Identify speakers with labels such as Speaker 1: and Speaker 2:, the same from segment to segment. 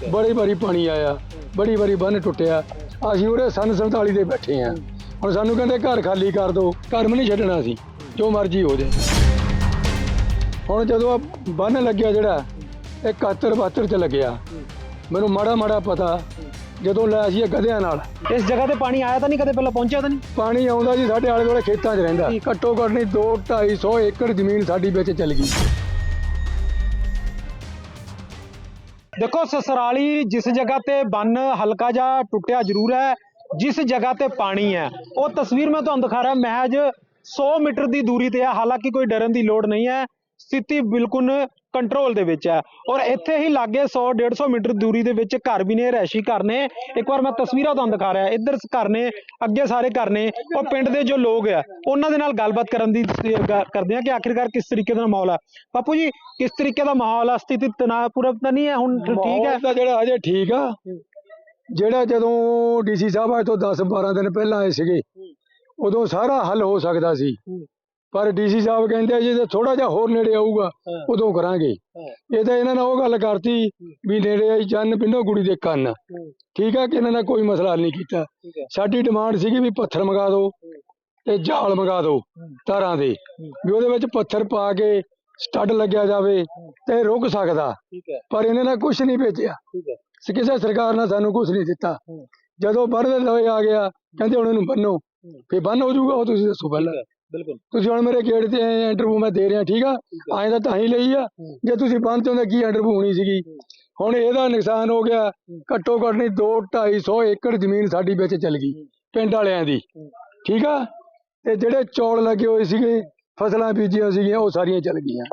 Speaker 1: ਬੜੀ ਵਾਰੀ ਪਾਣੀ ਆਇਆ ਬੜੀ ਵਾਰੀ ਬੰਨ ਟੁੱਟਿਆ। ਅਸੀਂ ਉਰੇ ਸੰਨ 47 ਦੇ ਬੈਠੇ ਆ ਹੁਣ ਸਾਨੂੰ ਕਹਿੰਦੇ ਘਰ ਖਾਲੀ ਕਰ ਦਿਓ ਘਰ ਵੀ ਨਹੀਂ ਛੱਡਣਾ ਸੀ ਜੋ ਮਰਜ਼ੀ ਹੋ ਜਾਏ। ਹੁਣ ਜਦੋਂ ਆਹ ਬੰਨ ਲੱਗਿਆ ਜਿਹੜਾ ਇਹ 71 72 ਚ ਲੱਗਿਆ। ਮੈਨੂੰ ਮਾੜਾ ਮਾੜਾ ਪਤਾ ਜਦੋਂ ਲੈ ਸੀ ਗਧਿਆਂ ਨਾਲ।
Speaker 2: ਇਸ ਜਗ੍ਹਾ ਤੇ ਪਾਣੀ ਆਇਆ ਤਾਂ ਨਹੀਂ ਕਦੇ ਪਹਿਲਾਂ ਪਹੁੰਚਿਆ ਤਾਂ ਨਹੀਂ?
Speaker 1: ਪਾਣੀ ਆਉਂਦਾ ਜੀ ਸਾਡੇ ਆਲੇ ਦੁਆਲੇ ਖੇਤਾਂ 'ਚ ਰਹਿੰਦਾ। ਘੱਟੋ ਘੱਟ ਨਹੀਂ 2 250 ਏਕੜ ਜ਼ਮੀਨ ਸਾਡੀ ਵਿੱਚ ਚਲ ਗਈ।
Speaker 2: ਦੇਖੋ ਸਸਰਾਲੀ ਜਿਸ ਜਗ੍ਹਾ ਤੇ ਬੰਨ ਹਲਕਾ ਜਿਹਾ ਟੁੱਟਿਆ ਜ਼ਰੂਰ ਹੈ, ਜਿਸ ਜਗ੍ਹਾ ਤੇ ਪਾਣੀ ਹੈ। ਉਹ ਤਸਵੀਰ ਮੈਂ ਤੁਹਾਨੂੰ ਦਿਖਾ ਰਿਹਾ, ਮਹਿਜ 100 ਮੀਟਰ ਦੀ ਦੂਰੀ ਤੇ ਹੈ। ਹਾਲਾਂਕਿ ਕੋਈ ਡਰਨ ਦੀ ਲੋੜ ਨਹੀਂ ਹੈ। ਸਥਿਤੀ ਬਿਲਕੁਲ ਕੰਟਰੋਲ ਦੇ ਵਿੱਚ ਹੈ। ਔਰ ਇੱਥੇ ਹੀ ਲਾਗੇ 100 150 ਮੀਟਰ ਦੂਰੀ ਦੇ ਵਿੱਚ ਘਰ ਵੀ ਨੇ ਰਹਿਸ਼ੀ ਘਰ ਨੇ। ਇੱਕ ਵਾਰ ਮੈਂ ਤਸਵੀਰਾਂ ਤੁਹਾਨੂੰ ਦਿਖਾ ਰਿਹਾ। ਇੱਧਰ ਘਰ ਨੇ, ਅੱਗੇ ਸਾਰੇ ਘਰ ਨੇ। ਉਹ ਪਿੰਡ ਦੇ ਜੋ ਲੋਕ ਆ, ਉਹਨਾਂ ਦੇ ਨਾਲ ਗੱਲਬਾਤ ਕਰਨ ਦੀ ਕਰਦੇ ਆ ਕਿ ਆਖਿਰਕਾਰ ਕਿਸ ਤਰੀਕੇ ਦਾ ਮਾਹੌਲ ਹੈ ਬਾਪੂ ਜੀ, ਕਿਸ ਤਰੀਕੇ ਦਾ ਮਾਹੌਲ ਆ? ਸਥਿਤੀ ਤਣਾਅਪੂਰਨ ਤਾਂ ਨਹੀਂ ਹੈ, ਹੁਣ ਠੀਕ ਹੈ?
Speaker 1: ਜਿਹੜਾ ਅਜੇ ਠੀਕ ਆ। ਜਿਹੜਾ ਜਦੋਂ ਡੀਸੀ ਸਾਹਿਬ ਅੱਜ ਤੋਂ 10 12 ਦਿਨ ਪਹਿਲਾਂ ਆਏ ਸੀਗੇ, ਉਦੋਂ ਸਾਰਾ ਹੱਲ ਹੋ ਸਕਦਾ ਸੀ। ਪਰ ਡੀਸੀ ਸਾਹਿਬ ਕਹਿੰਦੇ ਜੇ ਥੋੜਾ ਜਿਹਾ ਹੋਰ ਨੇੜੇ ਆਊਗਾ ਉਦੋਂ ਕਰਾਂਗੇ। ਇਹ ਤਾਂ ਇਹਨਾਂ ਨੇ ਉਹ ਗੱਲ ਕਰਤੀ ਵੀ ਨੇੜੇ ਆਈ ਚੰਨ ਪਿੰਡੋ ਕੁੜੀ ਦੇ ਕੰਨ। ਠੀਕ ਆ ਕਿ ਇਹਨਾਂ ਨੇ ਕੋਈ ਮਸਲਾ ਨਹੀਂ ਕੀਤਾ।
Speaker 2: ਹੈ।
Speaker 1: ਸਾਡੀ ਡਿਮਾਂਡ ਸੀਗੀ ਵੀ ਪੱਥਰ ਮੰਗਾ ਦਿਓ ਤੇ ਜਾਲ ਮੰਗਾ ਦਿਓ ਤਾਰਾਂ ਦੇ। ਵੀ ਉਹਦੇ ਵਿੱਚ ਪੱਥਰ ਪਾ ਕੇ ਸਟੱਡ ਲੱਗਿਆ ਜਾਵੇ ਤੇ ਰੁਕ ਸਕਦਾ।
Speaker 2: ਹੈ
Speaker 1: ਪਰ ਇਹਨਾਂ ਨੇ ਕੁਝ ਨਹੀਂ ਭੇਜਿਆ।
Speaker 2: ਹੈ
Speaker 1: ਕਿਸੇ ਸਰਕਾਰ ਨੇ ਸਾਨੂੰ ਕੁਝ ਨਹੀਂ ਦਿੱਤਾ।
Speaker 2: ਹੂੰ।
Speaker 1: ਜਦੋਂ ਬੰਨ ਦੇ ਲਵੇ ਆ ਗਿਆ ਕਹਿੰਦੇ ਹੁਣ ਇਹਨੂੰ ਬੰਨੋ। ਫੇ ਬੰਨ ਹੋ ਜਾਊਗਾ ਉਹ ਤੁਸੀਂ ਦੱਸੋ ਪਹਿਲਾਂ।
Speaker 2: ਬਿਲਕੁਲ।
Speaker 1: ਤੁਸੀਂ ਹੁਣ ਮੇਰੇ ਗੇਟ ਤੇ ਇੰਟਰਵਿਊ ਮੈਂ ਦੇ ਰਿਹਾ ਠੀਕ ਆ? ਐਂ ਤਾਂ ਤਾਂ ਹੀ ਲਈ ਆ। ਜੇ ਤੁਸੀਂ ਬੰਨ ਤੇ ਹੁੰਦਾ ਕੀ ਇੰਟਰਵਿਊ ਹੋਣੀ ਸੀਗੀ? ਹੁਣ ਇਹਦਾ ਨੁਕਸਾਨ ਹੋ ਗਿਆ। ਘੱਟੋ ਘੱਟ ਨਹੀਂ 2 250 ਏਕੜ ਜ਼ਮੀਨ ਸਾਡੀ ਵਿੱਚ ਚਲ ਗਈ ਪਿੰਡ ਵਾਲਿਆਂ ਦੀ। ਠੀਕ ਆ? ਤੇ ਜਿਹੜੇ ਚੌਲ ਲੱਗੇ ਹੋਏ ਸੀਗੇ ਫਸਲਾਂ ਬੀਜੀਆਂ ਸੀਗੀਆਂ ਉਹ ਸਾਰੀਆਂ ਚਲ ਗਈਆਂ।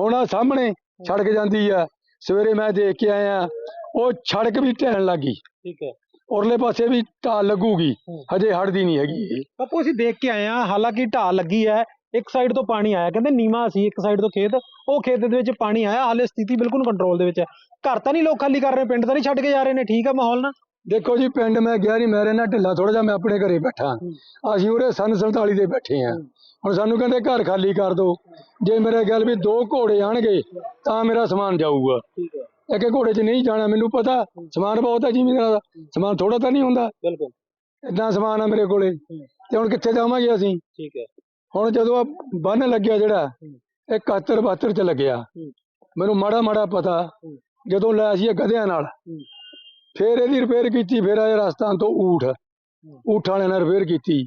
Speaker 1: ਹੁਣ ਆ ਸਾਹਮਣੇ ਸੜਕ ਜਾਂਦੀ ਆ। ਸਵੇਰੇ ਮੈਂ ਦੇਖ ਕੇ ਆਇਆ ਉਹ ਸੜਕ ਵੀ ਢਹਿਣ ਲੱਗੀ
Speaker 2: ਠੀਕ ਹੈ।
Speaker 1: ਉਰਲੇ ਪਾਸੇ ਵੀ ਢਾਲ ਲੱਗੂਗੀ। ਹਜੇ ਹੜਦੀ ਨਹੀਂ ਹੈਗੀ ਇਹ।
Speaker 2: ਬਾਪੂ ਅਸੀਂ ਦੇਖ ਕੇ ਆਏ ਆ ਹਾਲਾਂਕਿ ਢਾਲ ਲੱਗੀ ਹੈ। ਇੱਕ ਸਾਈਡ ਤੋਂ ਪਾਣੀ ਆਇਆ। ਕਹਿੰਦੇ ਨੀਮਾ ਸੀ ਇੱਕ ਸਾਈਡ ਤੋਂ ਖੇਤ। ਉਹ ਖੇਤ ਦੇ ਵਿੱਚ ਪਾਣੀ ਆਇਆ। ਹਾਲੇ ਸਥਿਤੀ ਬਿਲਕੁਲ ਕੰਟਰੋਲ ਦੇ ਵਿੱਚ ਹੈ। ਘਰ ਤਾਂ ਨਹੀਂ ਲੋਕ ਖਾਲੀ ਕਰ ਰਹੇ ਪਿੰਡ ਤਾਂ ਨਹੀਂ ਛੱਡ ਕੇ ਜਾ ਰਹੇ ਨੇ। ਠੀਕ ਹੈ ਮਾਹੌਲ ਨਾ?
Speaker 1: ਦੇਖੋ ਜੀ ਪਿੰਡ ਮੈਂ ਗਿਆ ਨਹੀਂ ਮੈਂ ਰਹਿਣਾ ਢਿੱਲਾ ਥੋੜਾ ਜਿਹਾ ਮੈਂ ਆਪਣੇ ਘਰੇ ਬੈਠਾ। ਅਸੀਂ ਉਰੇ ਸੰਨ 47 ਦੇ ਬੈਠੇ ਆ ਹੁਣ ਸਾਨੂੰ ਕਹਿੰਦੇ ਘਰ ਖਾਲੀ ਕਰ ਦਿਓ। ਜੇ ਮੇਰੇ ਗੱਲ ਵੀ ਦੋ ਘੋੜੇ ਆਣਗੇ ਤਾਂ ਮੇਰਾ ਸਮਾਨ ਜਾਊਗਾ। ਇੱਕ ਘੋੜੇ 'ਚ ਨਹੀਂ ਜਾਣਾ ਮੈਨੂੰ ਪਤਾ। ਸਮਾਨ ਬਹੁਤ ਹੈ ਜ਼ਿਮੀਂਦਾਰਾਂ ਦਾ। ਸਮਾਨ ਥੋੜਾ ਤਾਂ ਨਹੀਂ ਹੁੰਦਾ।
Speaker 2: ਬਿਲਕੁਲ।
Speaker 1: ਇੰਨਾ ਸਮਾਨ ਆ ਮੇਰੇ ਕੋਲੇ। ਤੇ ਹੁਣ ਕਿੱਥੇ ਜਾਵਾਂਗੇ ਅਸੀਂ?
Speaker 2: ਠੀਕ ਹੈ।
Speaker 1: ਹੁਣ ਜਦੋਂ ਆ ਬੰਨ ਲੱਗਿਆ ਜਿਹੜਾ ਇਹ 71 72 ਚ ਲੱਗਿਆ। ਮੈਨੂੰ ਮਾੜਾ ਮਾੜਾ ਪਤਾ। ਜਦੋਂ ਲੈ ਸੀ ਗਧਿਆਂ ਨਾਲ ਫੇਰ ਇਹਦੀ ਰਿਪੇਅਰ ਕੀਤੀ ਫੇਰ ਆਏ ਰਸਤਾਂ ਤੋਂ ਊਠ। ਊਠ ਵਾਲਿਆਂ ਨੇ ਰਿਪੇਅਰ ਕੀਤੀ।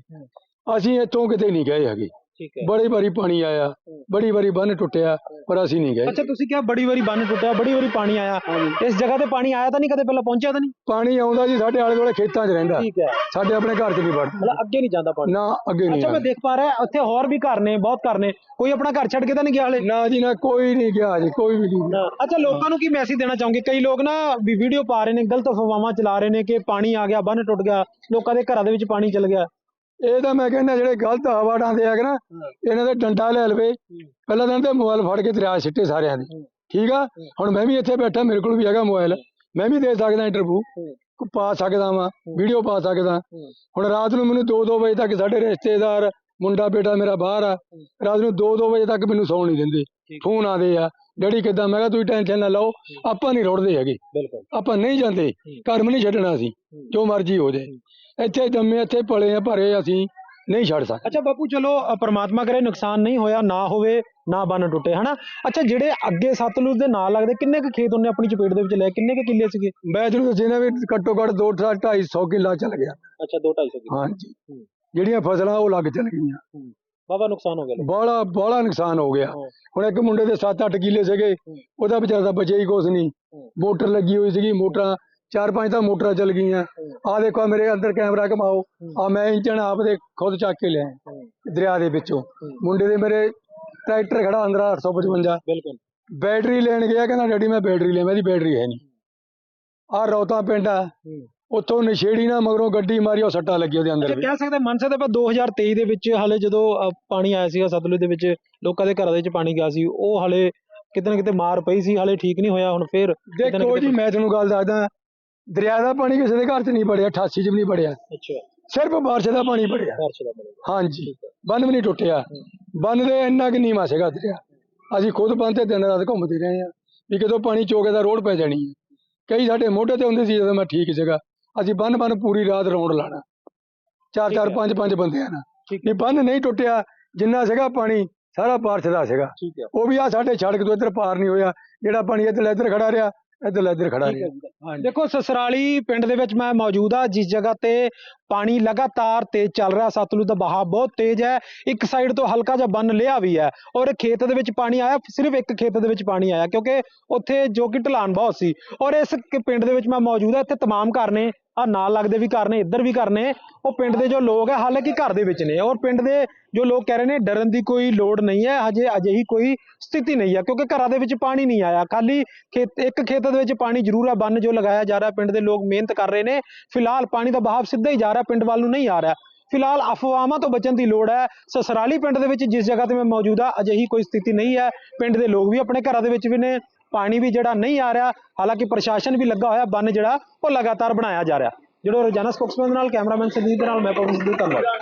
Speaker 1: ਅਸੀਂ ਇੱਥੋਂ ਕਿਤੇ ਨਹੀਂ ਗਏ ਹੈਗੇ।
Speaker 2: ਠੀਕ ਹੈ।
Speaker 1: ਬੜੀ ਵਾਰੀ ਪਾਣੀ ਆਇਆ ਬੜੀ ਵਾਰੀ ਬੰਨ ਟੁੱਟਿਆ ਪਰ ਅਸੀਂ ਨਹੀਂ ਗਏ।
Speaker 2: ਅੱਛਾ ਤੁਸੀਂ ਕਿਹਾ ਬੜੀ ਵਾਰੀ ਬੰਨ ਟੁੱਟਿਆ ਬੜੀ ਵਾਰੀ ਪਾਣੀ ਆਇਆ। ਇਸ ਜਗ੍ਹਾ ਤੇ ਪਾਣੀ ਆਇਆ ਤਾਂ ਨਹੀਂ ਕਦੇ ਪਹਿਲਾਂ ਪਹੁੰਚਿਆ ਤਾਂ ਨਹੀਂ?
Speaker 1: ਪਾਣੀ ਆਉਂਦਾ ਜੀ ਸਾਡੇ ਆਲੇ ਦੁਆਲੇ ਖੇਤਾਂ 'ਚ ਰਹਿੰਦਾ।
Speaker 2: ਠੀਕ ਹੈ।
Speaker 1: ਸਾਡੇ ਆਪਣੇ ਘਰ 'ਚ ਨਹੀਂ ਵੜਦਾ।
Speaker 2: ਮਤਲਬ ਅੱਗੇ ਨਹੀਂ ਜਾਂਦਾ ਪਾਣੀ।
Speaker 1: ਨਾ ਅੱਗੇ ਨਹੀਂ
Speaker 2: ਅੱਛਾ ਮੈਂ। ਦੇਖ ਪਾ ਰਿਹਾ ਉੱਥੇ ਹੋਰ ਵੀ ਘਰ ਨੇ ਬਹੁਤ ਘਰ ਨੇ। ਕੋਈ ਆਪਣਾ ਘਰ ਛੱਡ ਕੇ ਤਾਂ ਨਹੀਂ ਗਿਆ ਹਲੇ?
Speaker 1: ਨਾ ਜੀ ਨਾ ਕੋਈ ਨਹੀਂ ਗਿਆ ਜੀ ਕੋਈ ਵੀ ਨਹੀਂ ਗਿਆ।
Speaker 2: ਅੱਛਾ ਲੋਕਾਂ ਨੂੰ ਕੀ ਮੈਸੇਜ ਦੇਣਾ ਚਾਹੋਗੇ? ਕਈ ਲੋਕ ਨਾ ਵੀ ਵੀਡੀਓ ਪਾ ਰਹੇ ਨੇ ਗਲਤ ਅਫਵਾਹਾਂ ਚਲਾ ਰਹੇ ਨੇ ਕਿ ਪਾਣੀ ਆ ਗਿਆ ਬੰਨ ਟੁੱਟ ਗਿਆ ਲੋਕਾਂ ਦੇ ਘਰਾਂ ਦੇ ਵਿੱਚ ਪਾਣੀ ਚਲ ਗਿਆ।
Speaker 1: ਇਹ ਤਾਂ ਮੈਂ ਕਹਿੰਦਾ ਜਿਹੜੇ ਗਲਤ ਹਵਾ ਡਾਂਦੇ ਆ ਕਿ ਨਾ ਇਹਨਾਂ ਦੇ ਡੰਡਾ ਲੈ ਲਵੇ। ਪਹਿਲਾਂ ਤਾਂ ਤੇ ਮੋਬਾਈਲ ਫੜ ਕੇ ਦਰਿਆ ਸਿੱਟੇ ਸਾਰਿਆਂ ਦੇ। ਠੀਕ ਆ? ਹੁਣ ਮੈਂ ਵੀ ਇੱਥੇ ਬੈਠਾ ਮੇਰੇ ਕੋਲ ਵੀ ਹੈਗਾ ਮੋਬਾਈਲ। ਮੈਂ ਵੀ ਦੇ ਸਕਦਾ ਇੰਟਰਵਿਊ ਪਾ ਸਕਦਾ ਵਾਂ ਵੀਡੀਓ ਪਾ ਸਕਦਾ। ਹੁਣ ਰਾਤ ਨੂੰ ਮੈਨੂੰ 2-2 ਵਜੇ ਤੱਕ ਸਾਡੇ ਰਿਸ਼ਤੇਦਾਰ ਮੁੰਡਾ ਬੇਟਾ ਮੇਰਾ ਬਾਹਰ ਆ। ਰਾਤ ਨੂੰ 2-2 ਵਜੇ ਤੱਕ ਮੈਨੂੰ ਸੌਣ ਨਹੀਂ ਦਿੰਦੇ। ਫੋਨ ਆਦੇ ਆ। ਡੈਡੀ ਕਿੱਦਾਂ? ਮੈਂ ਕਿਹਾ ਤੁਸੀਂ ਟੈਨਸ਼ਨ ਨਾ ਲਓ। ਆਪਾਂ ਨਹੀਂ ਰੁੜਦੇ ਹੈਗੇ। ਆਪਾਂ ਨਹੀਂ ਜਾਂਦੇ। ਘਰ ਨਹੀਂ ਛੱਡਣਾ ਸੀ ਜੋ ਮਰਜ਼ੀ ਹੋ ਜਾਏ। ਇੱਥੇ ਜੰਮੇ ਇੱਥੇ ਪਲੇ ਆ ਭਰੇ ਅਸੀਂ ਨਹੀਂ ਛੱਡ ਸਕਦੇ।
Speaker 2: ਅੱਛਾ ਬਾਪੂ ਚਲੋ ਅ, ਪ੍ਰਮਾਤਮਾ ਕਰੇ ਨੁਕਸਾਨ ਨਹੀਂ ਹੋਇਆ ਨਾ ਹੋਵੇ ਨਾ ਬੰਨ ਟੁੱਟੇ ਹਨਾ? ਅੱਛਾ ਜਿਹੜੇ ਅੱਗੇ ਸਤਲੁਜ ਦੇ ਨਾਲ ਲੱਗਦੇ ਕਿੰਨੇ ਕੁ ਖੇਤ ਉਹਨੇ ਆਪਣੀ ਚਪੇਟ ਦੇ ਵਿੱਚ ਲਏ? ਕਿੰਨੇ ਕੁ ਕਿੱਲੇ ਸੀਗੇ?
Speaker 1: ਮੈਂ ਤੁਹਾਨੂੰ ਦੱਸਿਆ ਨਾ ਵੀ ਘੱਟੋ ਘੱਟ 2 250 ਕਿੱਲਾ ਚੱਲ ਗਿਆ।
Speaker 2: ਅੱਛਾ 2 250
Speaker 1: ਹਾਂਜੀ। ਜਿਹੜੀਆਂ ਫਸਲਾਂ ਉਹ ਲੱਗ ਚੱਲ ਗਈਆਂ।
Speaker 2: ਬਾਬਾ ਨੁਕਸਾਨ ਹੋ ਗਿਆ
Speaker 1: ਬਾਹਲਾ ਬਾਹਲਾ ਨੁਕਸਾਨ ਹੋ ਗਿਆ। ਹੁਣ ਇੱਕ ਮੁੰਡੇ ਦੇ 7-8 ਕਿੱਲੇ ਸੀਗੇ ਉਹਦਾ ਵਿਚਾਰਾ ਦਾ ਬਚਿਆ ਹੀ ਕੁਛ ਨਹੀਂ। ਮੋਟਰ ਲੱਗੀ ਹੋਈ ਸੀਗੀ ਮੋਟਰਾਂ ਚਾਰ ਪੰਜ ਤਾਂ ਮੋਟਰਾਂ ਚੱਲ ਗਈਆਂ। ਆਹ ਦੇਖੋ ਆਹ ਮੇਰੇ ਅੰਦਰ ਕੈਮਰਾ ਘਮਾਓ। ਆ ਮੈਂ ਇੰਜਣ ਆਪ ਦੇ ਖੁਦ ਚੱਕ ਕੇ ਲਿਆ ਦਰਿਆ ਦੇ ਵਿੱਚੋਂ। ਮੁੰਡੇ ਦੇ ਮੇਰੇ ਟਰੈਕਟਰ ਖੜਾ ਅੰਦਰ 855
Speaker 2: ਬਿਲਕੁਲ।
Speaker 1: ਬੈਟਰੀ ਲੈਣ ਗਿਆ ਕਹਿੰਦਾ ਡੈਡੀ ਮੈਂ ਬੈਟਰੀ ਲਿਆ ਮੇਰੀ ਬੈਟਰੀ ਹੈ ਨਹੀਂ। ਆਹ ਰੌਤਾ ਪਿੰਡ। ਆ ਉੱਥੋਂ ਨਸ਼ੇੜੀ ਨਾ ਮਗਰੋਂ ਗੱਡੀ ਮਾਰੀ ਉਹ ਸੱਟਾ ਲੱਗੀ ਉਹਦੇ ਅੰਦਰ ਵੀ।
Speaker 2: ਕਹਿ ਸਕਦੇ ਮੰਨ ਸਕਦੇ ਆਪਾਂ 2023 ਦੇ ਵਿੱਚ ਹਾਲੇ ਜਦੋਂ ਪਾਣੀ ਆਇਆ ਸੀਗਾ ਸਤਲੁਜ ਦੇ ਵਿੱਚ ਲੋਕਾਂ ਦੇ ਘਰਾਂ ਦੇ ਵਿੱਚ ਪਾਣੀ ਗਿਆ ਸੀ ਉਹ ਹਾਲੇ ਕਿਤੇ ਨਾ ਕਿਤੇ ਮਾਰ ਪਈ ਸੀ ਹਾਲੇ ਠੀਕ ਨਹੀਂ ਹੋਇਆ ਹੁਣ ਫੇਰ ਕਿਤੇ ਨਾ
Speaker 1: ਦੇਖੋ
Speaker 2: ਕਿਤੇ-
Speaker 1: ਜੀ ਮੈਂ ਤੁਹਾਨੂੰ ਗੱਲ ਦੱਸਦਾ ਦਰਿਆ ਦਾ ਪਾਣੀ ਕਿਸੇ ਦੇ ਘਰ 'ਚ ਨਹੀਂ ਵੜਿਆ 88 'ਚ ਵੀ ਨਹੀਂ ਵੜਿਆ।
Speaker 2: ਅੱਛਾ।
Speaker 1: ਸਿਰਫ ਬਾਰਿਸ਼ ਦਾ ਪਾਣੀ ਵੜਿਆ।
Speaker 2: ਬਾਰਿਸ਼ ਦਾ ਪਾਣੀ
Speaker 1: ਹਾਂਜੀ। ਬੰਨ ਵੀ ਨਹੀਂ ਟੁੱਟਿਆ। ਬੰਨ ਦੇ ਇੰਨਾ ਕਿ ਨੀਵਾਂ ਸੀਗਾ ਦਰਿਆ। ਅਸੀਂ ਖੁਦ ਬੰਨ ਤੇ ਦਿਨ ਰਾਤ ਘੁੰਮਦੇ ਰਹੇ ਆ ਵੀ ਕਿਦੋਂ ਪਾਣੀ ਚੋਕੇ ਦਾ ਰੋਡ ਪੈ ਜਾਣੀ ਹੈ। ਕਈ ਸਾਡੇ ਮੋਢੇ ਤੇ ਹੁੰਦੇ ਸੀ ਜਦੋਂ ਮੈਂ ਠੀਕ ਸੀਗਾ। ਅਸੀਂ ਬੰਨ ਬੰਨ ਪੂਰੀ ਰਾਤ ਰੌਂਡ ਲਾਣਾ ਚਾਰ ਚਾਰ। ਪੰਜ ਪੰਜ ਬੰਦਿਆਂ ਨਾਲ ਵੀ ਬੰਨ ਨਹੀਂ ਟੁੱਟਿਆ ਜਿੰਨਾ ਸੀਗਾ ਪਾਣੀ ਸਾਰਾ ਪਾਰ ਦਾ ਸੀਗਾ। ਉਹ ਵੀ ਆ ਸਾਡੇ ਸੜਕ ਤੋਂ ਇੱਧਰ ਪਾਰ ਨਹੀਂ ਹੋਇਆ। ਜਿਹੜਾ ਪਾਣੀ ਇੱਧਰ ਇੱਧਰ ਖੜਾ ਰਿਹਾ ਇਧਰ ਇਧਰ ਖੜਾ ਜੀ।
Speaker 2: ਦੇਖੋ ਸਸਰਾਲੀ ਪਿੰਡ ਦੇ ਵਿੱਚ ਮੈਂ ਮੌਜੂਦ ਆ ਜਿਸ ਜਗ੍ਹਾ ਤੇ ਪਾਣੀ ਲਗਾਤਾਰ ਤੇਜ਼ ਚੱਲ ਰਿਹਾ ਸਤਲੁਜ ਦਾ ਬਹਾਅ ਬਹੁਤ ਤੇਜ਼ ਹੈ। ਇੱਕ ਸਾਈਡ ਤੋਂ ਹਲਕਾ ਜਿਹਾ ਬੰਨ ਲਿਆ ਵੀ ਹੈ ਔਰ ਖੇਤ ਦੇ ਵਿੱਚ ਪਾਣੀ ਆਇਆ ਸਿਰਫ ਇੱਕ ਖੇਤ ਦੇ ਵਿੱਚ ਪਾਣੀ ਆਇਆ ਕਿਉਂਕਿ ਉੱਥੇ ਜੋ ਕਿ ਢਲਾਨ ਬਹੁਤ ਸੀ। ਔਰ ਇਸ ਪਿੰਡ ਦੇ ਵਿੱਚ ਮੈਂ ਮੌਜੂਦ ਆ ਇੱਥੇ ਤਮਾਮ ਘਰ ਨੇ। ਆ ਨਾਲ ਲੱਗਦੇ ਵੀ ਘਰ ਨੇ, ਇੱਧਰ ਵੀ ਘਰ ਨੇ, ਉਹ ਪਿੰਡ ਦੇ ਜੋ ਲੋਕ ਹੈ ਹਾਲਾਂਕਿ ਘਰ ਦੇ ਵਿੱਚ ਨੇ। ਔਰ ਪਿੰਡ ਦੇ ਜੋ ਲੋਕ ਕਹਿ ਰਹੇ ਨੇ, ਡਰਨ ਦੀ ਕੋਈ ਲੋੜ ਨਹੀਂ ਹੈ, ਹਜੇ, ਅਜਿਹੀ ਕੋਈ ਸਥਿਤੀ ਨਹੀਂ ਹੈ ਕਿਉਂਕਿ ਘਰਾਂ ਦੇ ਵਿੱਚ ਪਾਣੀ ਨਹੀਂ ਆਇਆ। ਖਾਲੀ ਖੇਤ, ਇੱਕ ਖੇਤ ਦੇ ਵਿੱਚ ਪਾਣੀ ਜ਼ਰੂਰ ਹੈ ਬੰਨ ਜੋ ਲਗਾਇਆ ਜਾ ਰਿਹਾ, ਪਿੰਡ ਦੇ ਲੋਕ ਮਿਹਨਤ ਕਰ ਰਹੇ ਨੇ। ਫਿਲਹਾਲ ਪਾਣੀ ਦਾ ਬਹਾਵ ਸਿੱਧਾ ਹੀ ਜਾ ਰਿਹਾ, ਪਿੰਡ ਵੱਲ ਨੂੰ ਨਹੀਂ ਆ ਰਿਹਾ। ਫਿਲਹਾਲ ਅਫਵਾਹਾਂ ਤੋਂ ਬਚਣ ਦੀ ਲੋੜ ਹੈ। ਸਸਰਾਲੀ ਪਿੰਡ ਦੇ ਵਿੱਚ ਜਿਸ ਜਗ੍ਹਾ ਤੇ ਮੈਂ ਮੌਜੂਦ ਆ ਅਜਿਹੀ ਕੋਈ ਸਥਿਤੀ ਨਹੀਂ ਹੈ। ਪਿੰਡ ਦੇ ਲੋਕ ਵੀ ਆਪਣੇ ਘਰਾਂ ਦੇ ਵਿੱਚ ਵੀ ਨੇ। ਪਾਣੀ ਵੀ ਜਿਹੜਾ ਨਹੀਂ ਆ ਰਿਹਾ, ਹਾਲਾਂਕਿ ਪ੍ਰਸ਼ਾਸਨ ਵੀ ਲੱਗਾ ਹੋਇਆ ਬੰਨ ਜਿਹੜਾ, ਉਹ ਲਗਾਤਾਰ ਬਣਾਇਆ ਜਾ ਰਿਹਾ। ਜਿਹੜਾ ਰੋਜ਼ਾਨਾ ਸਪੋਕਸਮੈਨ ਨਾਲ ਕੈਮਰਾਮੈਨ ਸੰਦੀਪ ਦੇ ਨਾਲ, ਮੈਂ ਪਵਨ ਸਿੱਧੂ, ਧੰਨਵਾਦ।